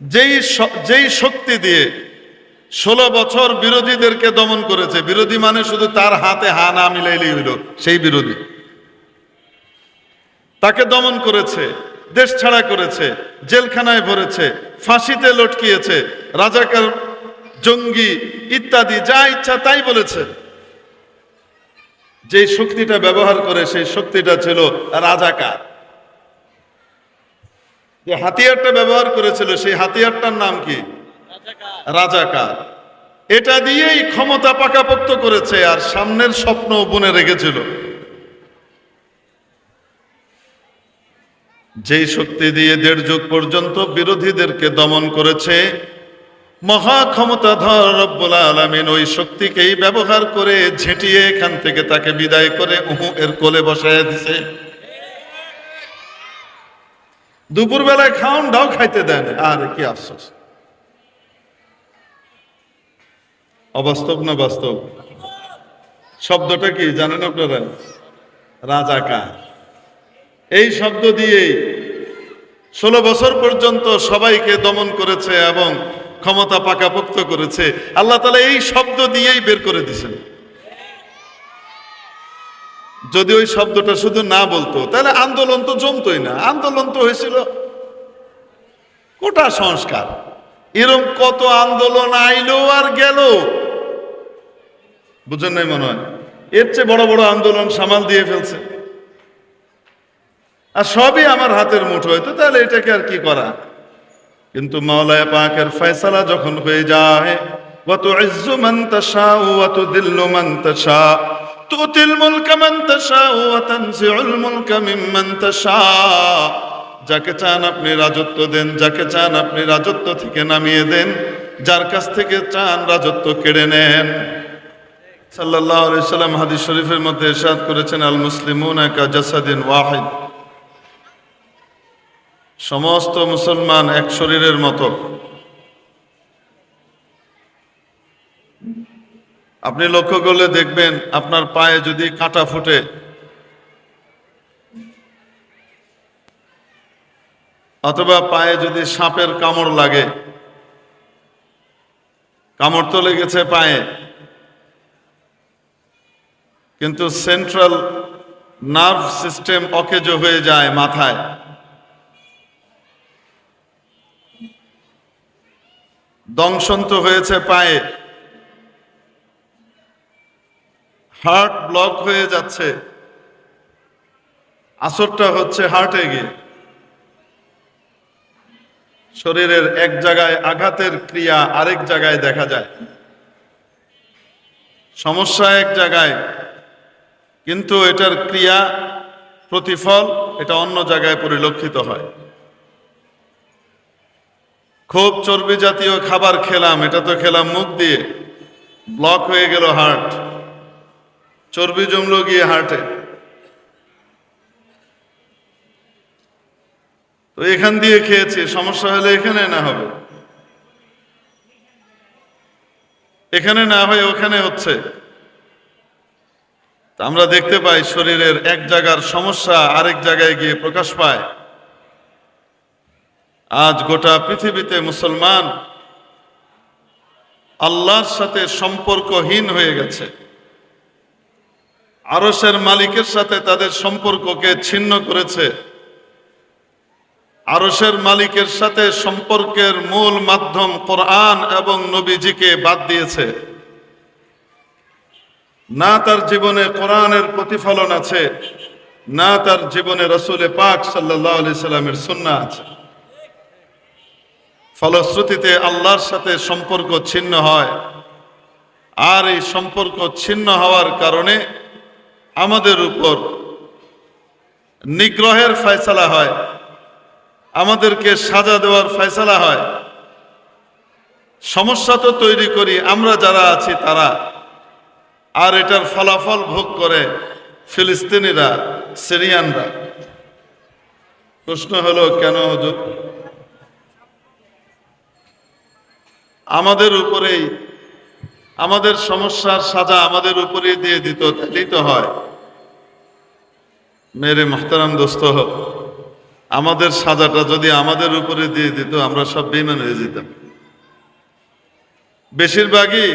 যেই যেই শক্তি দিয়ে ষোলো বছর বিরোধীদেরকে দমন করেছে, বিরোধী মানে শুধু তার হাতে হা না মিলাইলেই হইল, সেই বিরোধী। তাকে দমন করেছে, দেশ ছাড়া করেছে, জেলখানায় ভরেছে, ফাঁসিতে লটকিয়েছে, রাজাকার, জঙ্গি ইত্যাদি যা ইচ্ছা তাই বলেছে। যে শক্তিটা ব্যবহার করে সেই শক্তিটা ছিল রাজাকার। যে হাতিয়ারটা ব্যবহার করেছিল সেই হাতিয়ারটার নাম কি? রাজাকার। এটা দিয়েই ক্ষমতা পাকাপোক্ত করেছে আর সামনের স্বপ্ন বুনে রেখেছিল। যেই শক্তি দিয়ে দেড় যুগ পর্যন্ত বিরোধীদেরকে দমন করেছে মহা ক্ষমতাধর রব্বুল আলমিন ওই শক্তিকেই ব্যবহার করে ঝেঁটিয়ে এখান থেকে তাকে বিদায় করে উহু এর কোলে বসায় দিছে। দুপুর বেলায় খাওন ডাও খাইতে দেন। আর কি আফসোস। অবাস্তব না বাস্তব? শব্দটা কি, জানেন আপনারা? রাজাকার এই শব্দ দিয়েই ষোলো বছর পর্যন্ত সবাইকে দমন করেছে এবং ক্ষমতা পাকাপোক্ত করেছে। আল্লাহ তালা এই শব্দ দিয়েই বের করে দিছেন যদি ওই শব্দটা শুধু না বলতো, তাহলে আন্দোলন তো জমতই না। আন্দোলন তো হয়েছিল কোটা সংস্কার। এরম কত আন্দোলন আইলো আর গেল? বুঝেন নাই মনে হয়? এর চেয়ে বড় বড় আন্দোলন সামাল দিয়ে ফেলছে। আর সবই আমার হাতের মুঠো হয়তো, তাহলে এটাকে আর কি করা? কিন্তু মাওলায় পাকের ফয়সালা যখন হয়ে যায়, ওয়া তুইজ্জু মান ও অত তুযিল্লু মান تؤتي الملك من تشاء وتنزع الملك মুলকা মিম্মান তাশাউ। যাকে চান আপনি রাজত্ব দেন, যাকে চান আপনি রাজত্ব থেকে নামিয়ে দেন, যার কাছ থেকে চান রাজত্ব কেড়ে নেন। সাল্লাহ সাল্লাম হাদিস শরীফের মধ্যে এরশাদ করেছেন, আল মুসলিম জাসাদিন ওয়াহিদ। সমস্ত মুসলমান এক শরীরের মতো। আপনি লক্ষ্য করলে দেখবেন আপনার পায়ে যদি কাঁটা ফুটে, অথবা পায়ে যদি সাপের কামড় লাগে, কামড় তো লেগেছে পায়ে, কিন্তু সেন্ট্রাল নার্ভ সিস্টেম অকেজো হয়ে যায় মাথায়। দংশন তো হয়েছে পায়ে হার্ট ব্লক হয়ে যাচ্ছে। আসরটা হচ্ছে হার্টে গিয়ে। শরীরের এক জায়গায় আঘাতের ক্রিয়া আরেক জায়গায় দেখা যায়। সমস্যা এক জায়গায়, কিন্তু এটার ক্রিয়া প্রতিফল এটা অন্য জায়গায় পরিলক্ষিত হয়। খুব চর্বি জাতীয় খাবার খেলাম, এটা তো খেলাম মুখ দিয়ে। ব্লক হয়ে গেল হার্ট। চর্বি জমলো গিয়ে হার্টে তো এখান দিয়ে খেয়েছি, সমস্যা হলে এখানে না হবে। এখানে না হয়ে ওখানে হচ্ছে। আমরা দেখতে পাই শরীরের এক জায়গার সমস্যা আরেক জায়গায় গিয়ে প্রকাশ পায়। আজ গোটা পৃথিবীতে মুসলমান আল্লাহর সাথে সম্পর্কহীন হয়ে গেছে। আরসের মালিকের সাথে তাদের সম্পর্ককে ছিন্ন করেছে। আরসের মালিকের সাথে সম্পর্কের মূল মাধ্যম কোরআন এবং নবীজিকে বাদ দিয়েছে। না তার জীবনে কোরআনের প্রতিফলন আছে, না তার জীবনে রসুলে পাক সাল্লামের সুন্না আছে। ফলশ্রুতিতে আল্লাহর সাথে সম্পর্ক ছিন্ন হয়। আর এই সম্পর্ক ছিন্ন হওয়ার কারণে আমাদের উপর নিগ্রহের ফয়সালা হয়, আমাদেরকে সাজা দেওয়ার ফয়সালা হয়। সমস্যা তো তৈরি করি, আমরা যারা আছি তারা। আর এটার ফলাফল ভোগ করে ফিলিস্তিনিরা, সিরিয়ানরা। প্রশ্ন হলো, কেন হুজুর? আমাদের উপরেই, আমাদের সমস্যার সাজা আমাদের উপরেই দিয়ে দিত তাহলেই তো হয়। মেরে মোহতারাম দোস্ত আমাদের সাজাটা যদি আমাদের উপরে দিয়ে দিত, আমরা সব বেইমান হয়ে যেতাম। বেশিরভাগই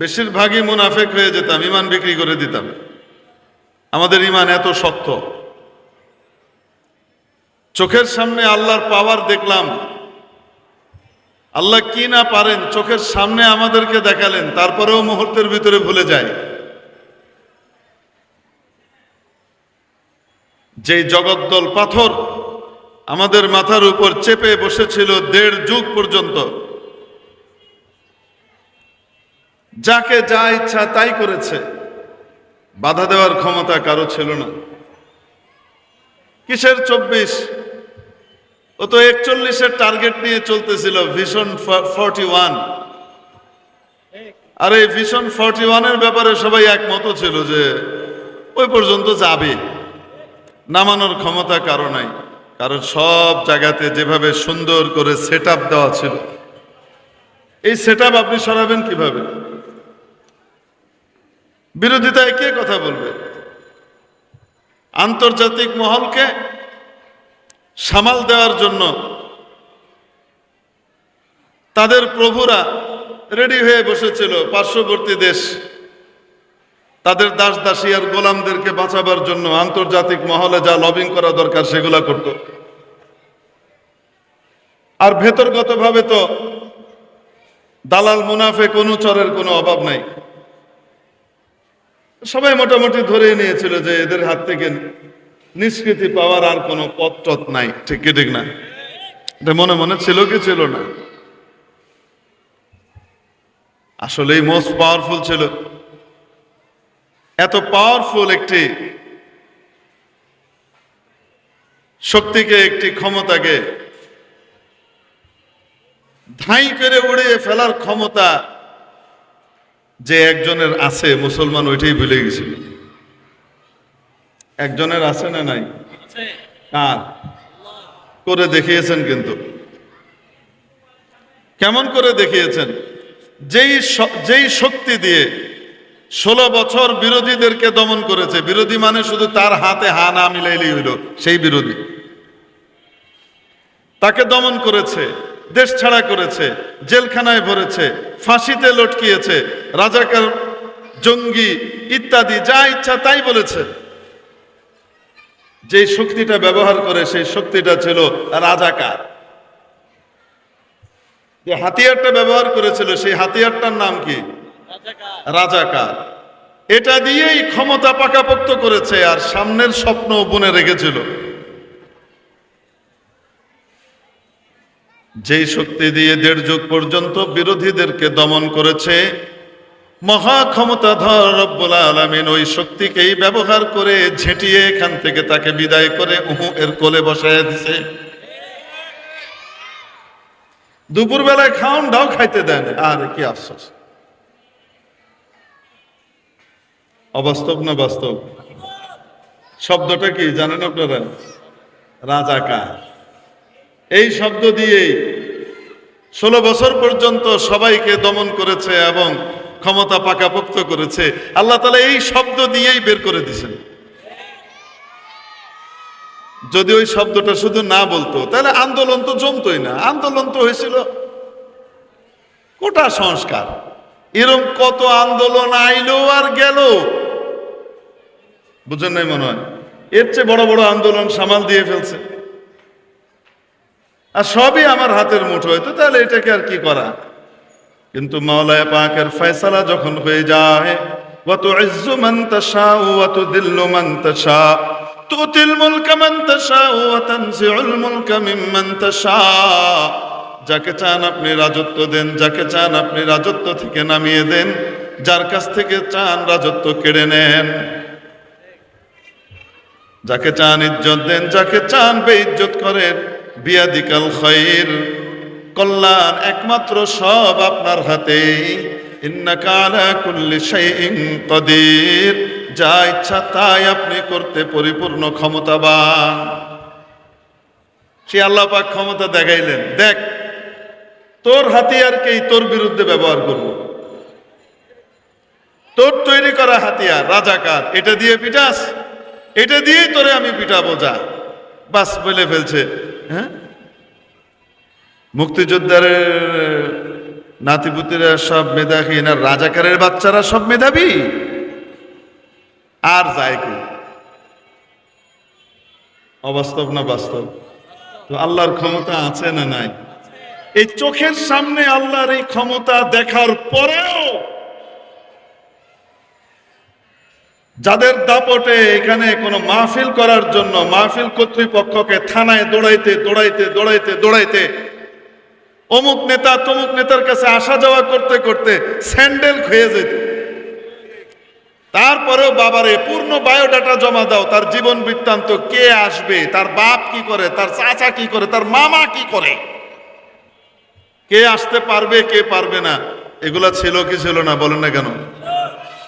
বেশিরভাগই মুনাফেক হয়ে যেতাম, ইমান বিক্রি করে দিতাম। আমাদের ইমান এত শক্ত। চোখের সামনে আল্লাহর পাওয়ার দেখলাম। আল্লাহ কি না পারেন, চোখের সামনে আমাদেরকে দেখালেন, তারপরেও মুহূর্তের ভিতরে ভুলে যায়। যেই জগদ্দল পাথর আমাদের মাথার উপর চেপে বসেছিল দেড় যুগ পর্যন্ত, যাকে যা ইচ্ছা তাই করেছে, বাধা দেওয়ার ক্ষমতা কারও ছিল না। কিসের চব্বিশ? ও তো একচল্লিশের টার্গেট নিয়ে চলতেছিল ভিশন ফর্টি ওয়ান। আর এই ভিশন ফর্টি ওয়ানের ব্যাপারে সবাই একমত ছিল যে ওই পর্যন্ত যাবে। নামানোর ক্ষমতা কারও নাই। কারণ সব জায়গাতে যেভাবে সুন্দর করে সেট দেওয়া ছিল, এই সেট আপনি সরাবেন কীভাবে? বিরোধিতায় কে কথা বলবে? আন্তর্জাতিক মহলকে সামাল দেওয়ার জন্য তাদের প্রভুরা রেডি হয়ে বসেছিল পার্শ্ববর্তী দেশ তাদের দাস দাসী আর গোলামদেরকে বাঁচাবার জন্য আন্তর্জাতিক মহলে যা লবিং করা দরকার সেগুলা করত। আর ভেতরগতভাবে তো দালাল মুনাফে অনুচরের কোনো অভাব নাই। সবাই মোটামুটি ধরে নিয়েছিল যে এদের হাত থেকে নিষ্কৃতি পাওয়ার আর কোনো পথ নাই, ঠিক কি ঠিক না? এটা মনে মনে ছিল কি ছিল না? আসলেই মোস্ট পাওয়ারফুল ছিল। এত পাওয়ারফুল একটি শক্তিকে একটি ক্ষমতাকে ধাই করে উড়িয়ে ফেলার ক্ষমতা যে একজনের আছে মুসলমান ওইটাই ভুলে গেছিল একজনের আছে না নাই? কার? করে দেখিয়েছেন কিন্তু। কেমন করে দেখিয়েছেন? যেই যেই শক্তি দিয়ে ষোলো বছর বিরোধীদেরকে দমন করেছে। বিরোধী মানে শুধু তার হাতে হা না মিলাইলেই হইল, সেই বিরোধী। তাকে দমন করেছে, দেশ ছাড়া করেছে, জেলখানায় ভরেছে, ফাঁসিতে লটকিয়েছে, রাজাকার, জঙ্গি ইত্যাদি, যা ইচ্ছা তাই বলেছে। যে শক্তিটা ব্যবহার করে, সেই শক্তিটা ছিল রাজাকার। যে হাতিয়ারটা ব্যবহার করেছিল, সেই হাতিয়ারটার নাম কি? রাজাকার। এটা দিয়েই ক্ষমতা পাকাপোক্ত করেছে আর সামনের স্বপ্ন বুনে রেখেছিল। যেই শক্তি দিয়ে দেড় যুগ পর্যন্ত বিরোধীদেরকে দমন করেছে মহা ক্ষমতাধর রব্বুল আলমিন ওই শক্তিকেই ব্যবহার করে ঝেঁটিয়ে এখান থেকে তাকে বিদায় করে উহু এর কোলে বসায় দিছে। দুপুর বেলায় খাওন ডাও খাইতে দেন। আর কি আশ্বাস অবাস্তব না বাস্তব? শব্দটা কি জানেন আপনারা? রাজাকার এই শব্দ দিয়েই ষোলো বছর পর্যন্ত সবাইকে দমন করেছে এবং ক্ষমতা পাকাপোক্ত করেছে। আল্লাহ তালা এই শব্দ দিয়েই বের করে দিছেন যদি ওই শব্দটা শুধু না বলতো, তাহলে আন্দোলন তো জমতোই না। আন্দোলন তো হয়েছিল কোটা সংস্কার। এরম কত আন্দোলন আইলো আর গেল? বুঝেন নাই মনে হয় এর চেয়ে বড় বড় আন্দোলন সামাল দিয়ে ফেলছে আর সবই আমার হাতের মুঠোয় তো তাহলে এটাকে আর কি করা কিন্তু মাওলায় পাকের ফয়সালা যখন হয়ে যায় وتعز من تشاء وتذل من تشاء تؤتي الملك من تشاء وتنزع الملك ممن تشاء যাকে চান আপনি রাজত্ব দেন যাকে চান আপনি রাজত্ব থেকে নামিয়ে দেন যার কাছ থেকে চান রাজত্ব কেড়ে নেন যাকে চান ইজ্জত দেন, যাকে চান বে ইজ্জত করেন, বিয়াদিকাল খৈর কল্যাণ একমাত্র সব আপনার হাতে কদির। যা ইচ্ছা তাই আপনি করতে পরিপূর্ণ ক্ষমতাবান। সে আল্লাহ পাক ক্ষমতা দেখাইলেন, দেখ, তোর হাতিয়ারকেই তোর বিরুদ্ধে ব্যবহার করব? তোর তৈরি করা হাতিয়ার রাজাকার, এটা দিয়ে পিটাস। এটা দিয়েই তোরে আমি পিটাবো, যা। বাস, বলে ফেলছে। হ্যাঁ? মুক্তিযোদ্ধার নাতিপুতিরা সব মেধাহীন আর রাজাকারের বাচ্চারা সব মেধাবী? আর যায় কি অবাস্তব না বাস্তব? তো আল্লাহর ক্ষমতা আছে না নাই? এই চোখের সামনে আল্লাহর এই ক্ষমতা দেখার পরেও যাদের দাপটে এখানে কোনো মাহফিল করার জন্য, মাহফিল কর্তৃপক্ষকে থানায় দৌড়াইতে দৌড়াইতে দৌড়াইতে দৌড়াইতে অমুক নেতা তমুক নেতার কাছে আসা যাওয়া করতে করতে স্যান্ডেল খেয়ে যেত। তারপরেও বাবারে, পূর্ণ বায়োডাটা জমা দাও, তার জীবন বৃত্তান্ত কে আসবে, তার বাপ কি করে, তার চাচা কি করে, তার মামা কি করে? কে আসতে পারবে, কে পারবে না? এগুলা ছিল কি ছিল না, বলেন না কেন?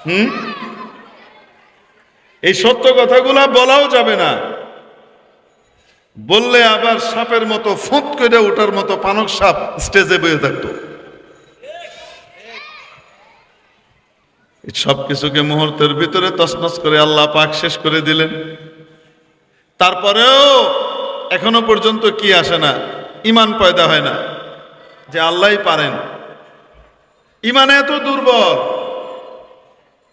হুম? এই সত্য কথাগুলা বলাও যাবে না। বললে আবার সাপের মতো ফুঁত করে ওঠার মতো পানক সাপ স্টেজে বয়ে থাকতো। সব কিছুকে মুহূর্তের ভিতরে তসনস করে আল্লাহ পাক শেষ করে দিলেন। তারপরেও এখনও পর্যন্ত কি আসে না, ইমান পয়দা হয় না, যে আল্লাহ পারেন। ইমান এত দুর্বল,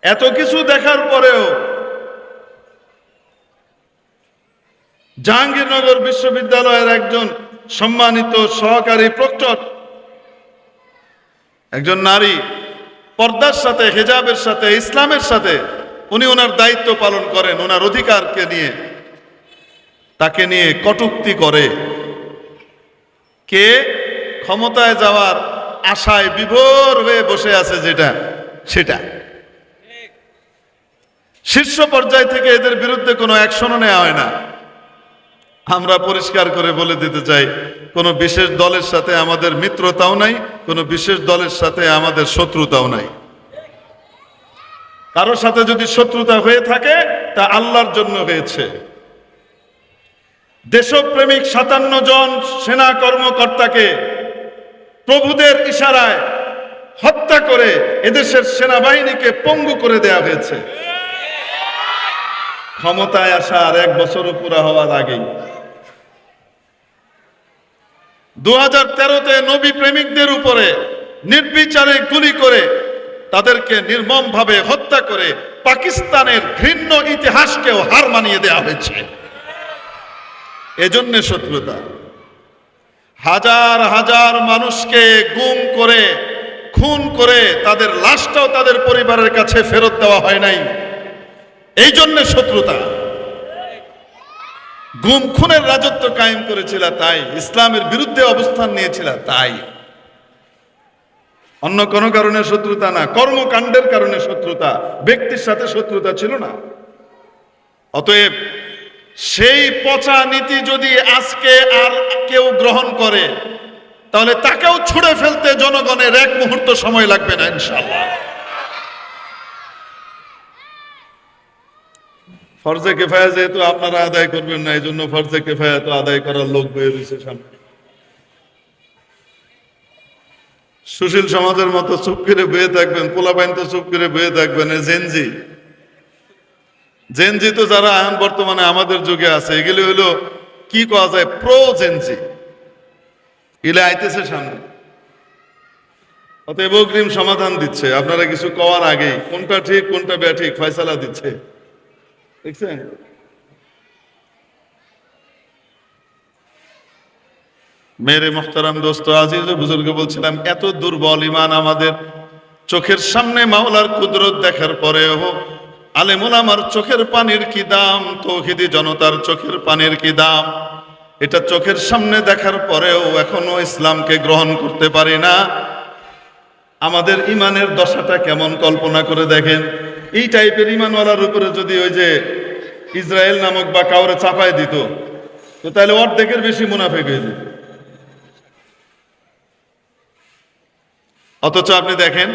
এত কিছু দেখার পরেও জাহাঙ্গীরনগর বিশ্ববিদ্যালয়ের একজন সম্মানিত সহকারী প্রক্টর, একজন নারী, পর্দার সাথে, হেজাবের সাথে, ইসলামের সাথে উনি ওনার দায়িত্ব পালন করেন, ওনার অধিকারকে নিয়ে। তাকে নিয়ে কটুক্তি করে। কে? ক্ষমতায় যাওয়ার আশায় বিভোর হয়ে বসে আছে যেটা, সেটা। শীর্ষ পর্যায় থেকে এদের বিরুদ্ধে কোনো অ্যাকশনও নেওয়া হয় না। আমরা পরিষ্কার করে বলে দিতে চাই, কোনো বিশেষ দলের সাথে আমাদের মিত্রতাও নাই, কোনো বিশেষ দলের সাথে আমাদের শত্রুতাও নাই। কারোর সাথে যদি শত্রুতা হয়ে থাকে, তা আল্লাহর জন্য হয়েছে। দেশপ্রেমিক সাতান্ন জন সেনা কর্মকর্তাকে প্রভুদের ইশারায় হত্যা করে এদেশের সেনাবাহিনীকে পঙ্গু করে দেয়া হয়েছে। ক্ষমতায় আসার এক বছরও পুরা হওয়ার আগেই দু হাজার তেরোতে নবী প্রেমিকদের উপরে নির্বিচারে গুলি করে তাদেরকে নির্মমভাবে হত্যা করে পাকিস্তানের ঘৃণ্য ইতিহাসকেও হার মানিয়ে দেওয়া হয়েছে। এজন্য শত্রুতা। হাজার হাজার মানুষকে গুম করে, খুন করে তাদের লাশটাও তাদের পরিবারের কাছে ফেরত দেওয়া হয় নাই। এই জন্য শত্রুতা। গুম, খুনের রাজত্ব কায়েম করেছিল তাই, ইসলামের বিরুদ্ধে অবস্থান নিয়েছিল তাই। অন্য কোনো কারণে শত্রুতা না, কর্মকাণ্ডের কারণে শত্রুতা, ব্যক্তির সাথে শত্রুতা ছিল না। অতএব সেই পচা নীতি যদি আজকে আর কেউ গ্রহণ করে, তাহলে তাকেও ছুড়ে ফেলতে জনগণের এক মুহূর্ত সময় লাগবে না ইনশাল্লাহ ফরজে কেফায়া যেহেতু আপনারা আদায় করবেন না এই জন্য ফরজে কেফায়া তো আদায় করার লোক বয়ে রয়েছে সামনে। সুশীল সমাজের মতো চুপ করে বয়ে থাকবেন, পোলাপাইন তো চুপ করে বয়ে থাকবেন জেনজি জেনজি তো যারা এখন বর্তমানে আমাদের যুগে আছে, এগুলি হলো, কি কওয়া যায়? প্রো জেনজি ইলে আইতেছে সামনে। অতএব অগ্রিম সমাধান দিচ্ছে। আপনারা কিছু কওয়ার আগেই, কোনটা ঠিক, কোনটা ব্যাঠিক ফয়সালা দিচ্ছে। দেখছেন মেরে মোহতারাম দোস্ত আজিজ বুজুর্গ বলছিলাম এত দুর্বল ইমান আমাদের চোখের সামনে মাওলার কুদরত দেখার পরেও আলেমুল আমার চোখের পানির কি দাম? তৌহিদি জনতার চোখের পানির কি দাম? এটা চোখের সামনে দেখার পরেও এখনও ইসলামকে গ্রহণ করতে পারি না। আমাদের ইমানের দশাটা কেমন কল্পনা করে দেখেন। এই টাইপের ইমানওয়ালার উপরে যদি ওই যে ইসরায়েল নামক বা কাউরে চাপায় দিত, তো তাহলে অর্ধেকের বেশি মুনাফেক হয়ে যেত। অথচ আপনি দেখেন,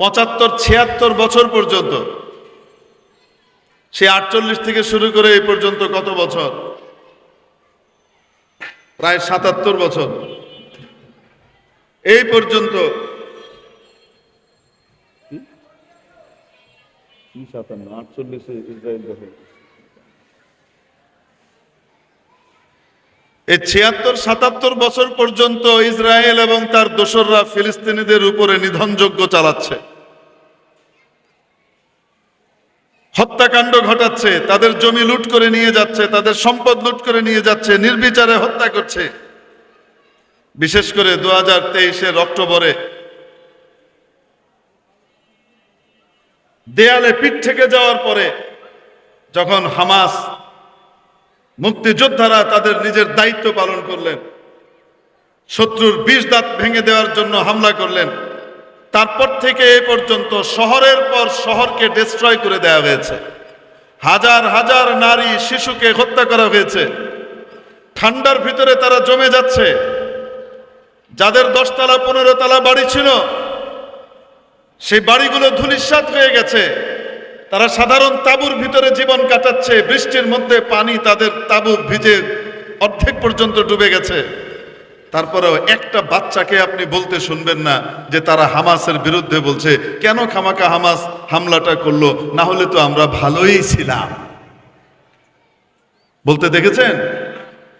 পঁচাত্তর, ছিয়াত্তর বছর পর্যন্ত, সে আটচল্লিশ থেকে শুরু করে এই পর্যন্ত কত বছর? প্রায় সাতাত্তর বছর। এই পর্যন্ত কি সাতান্ন আটচল্লিশে ইসরায়েল দখল এই ছিয়াত্তর, সাতাত্তর বছর পর্যন্ত ইসরায়েল এবং তার দোসররা ফিলিস্তিনিদের উপরে নিধনযজ্ঞ চালাচ্ছে। হত্যাকাণ্ড ঘটাচ্ছে, তাদের জমি লুট করে নিয়ে যাচ্ছে, তাদের সম্পদ লুট করে নিয়ে যাচ্ছে, নির্বিচারে হত্যা করছে। বিশেষ করে দু হাজার তেইশের অক্টোবরে দেয়ালে পিঠ থেকে যাওয়ার পরে যখন হামাস মুক্তিযোদ্ধারা তাদের নিজের দায়িত্ব পালন করলেন, শত্রুর বিষ দাঁত ভেঙে দেওয়ার জন্য হামলা করলেন, তারপর থেকে এ পর্যন্ত শহরের পর শহরকে ডিস্ট্রয় করে দেওয়া হয়েছে। হাজার হাজার নারী, শিশুকে হত্যা করা হয়েছে। ঠান্ডার ভিতরে তারা জমে যাচ্ছে। যাদের দশতলা পনেরো তলা বাড়ি ছিল সেই বাড়িগুলো ধুলিস্বাদ হয়ে গেছে। তারা সাধারণ তাঁবুর ভিতরে জীবন কাটাচ্ছে। বৃষ্টির মধ্যে পানি তাদের তাঁবু ভিজে অর্ধেক পর্যন্ত ডুবে গেছে। তারপরেও একটা বাচ্চাকে আপনি বলতে শুনবেন না যে তারা হামাসের বিরুদ্ধে বলছে, কেন খামাকা হামাস হামলাটা করল? না হলে তো আমরা ভালোই ছিলাম। বলতে দেখেছেন?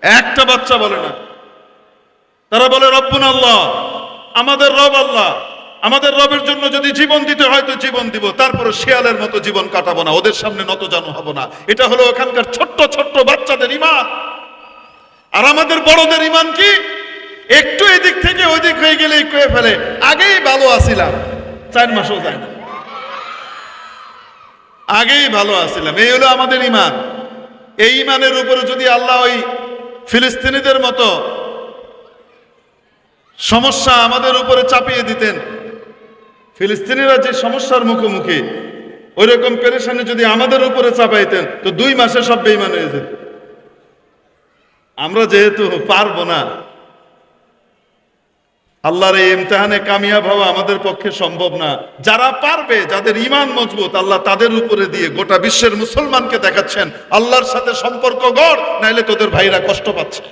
একটা বাচ্চা বলে না। তারা বলে, রব্বুন আল্লাহ, আমাদের রব আল্লাহ আমাদের রবের জন্য যদি জীবন দিতে হয় তো জীবন দিব তারপরে শিয়ালের মতো জীবন কাটাবো না, ওদের সামনে নত জানো হব না। এটা হলো ওখানকার ছোট্ট ছোট্ট বাচ্চাদের ইমান আর আমাদের বড়দের ইমান কি? একটু এদিক থেকে ওইদিক হয়ে গেলেই কয়ে ফেলে, আগেই ভালো আছিলাম, চার মাসও যায় না। আগেই ভালো আছিলাম, এই হলো আমাদের ইমান এই ইমানের উপরে যদি আল্লাহ ওই ফিলিস্তিনিদের মতো সমস্যা আমাদের উপরে চাপিয়ে দিতেন ফিলিস্তিনিরা যে সমস্যার মুখোমুখি ওই রকম পেরেশানি যদি আমাদের উপরে চাপাইতেন, তো দুই মাসে সব বেইমান হয়ে যেত। আমরা যেহেতু পারব না, আল্লাহর এই ইমতেহানে কামিয়াব হওয়া আমাদের পক্ষে সম্ভব না। যারা পারবে, যাদের ইমান মজবুত, আল্লাহ তাদের উপরে দিয়ে গোটা বিশ্বের মুসলমানকে দেখাচ্ছেন, আল্লাহর সাথে সম্পর্ক গড়, নাইলে তোদের ভাইরা কষ্ট পাচ্ছে।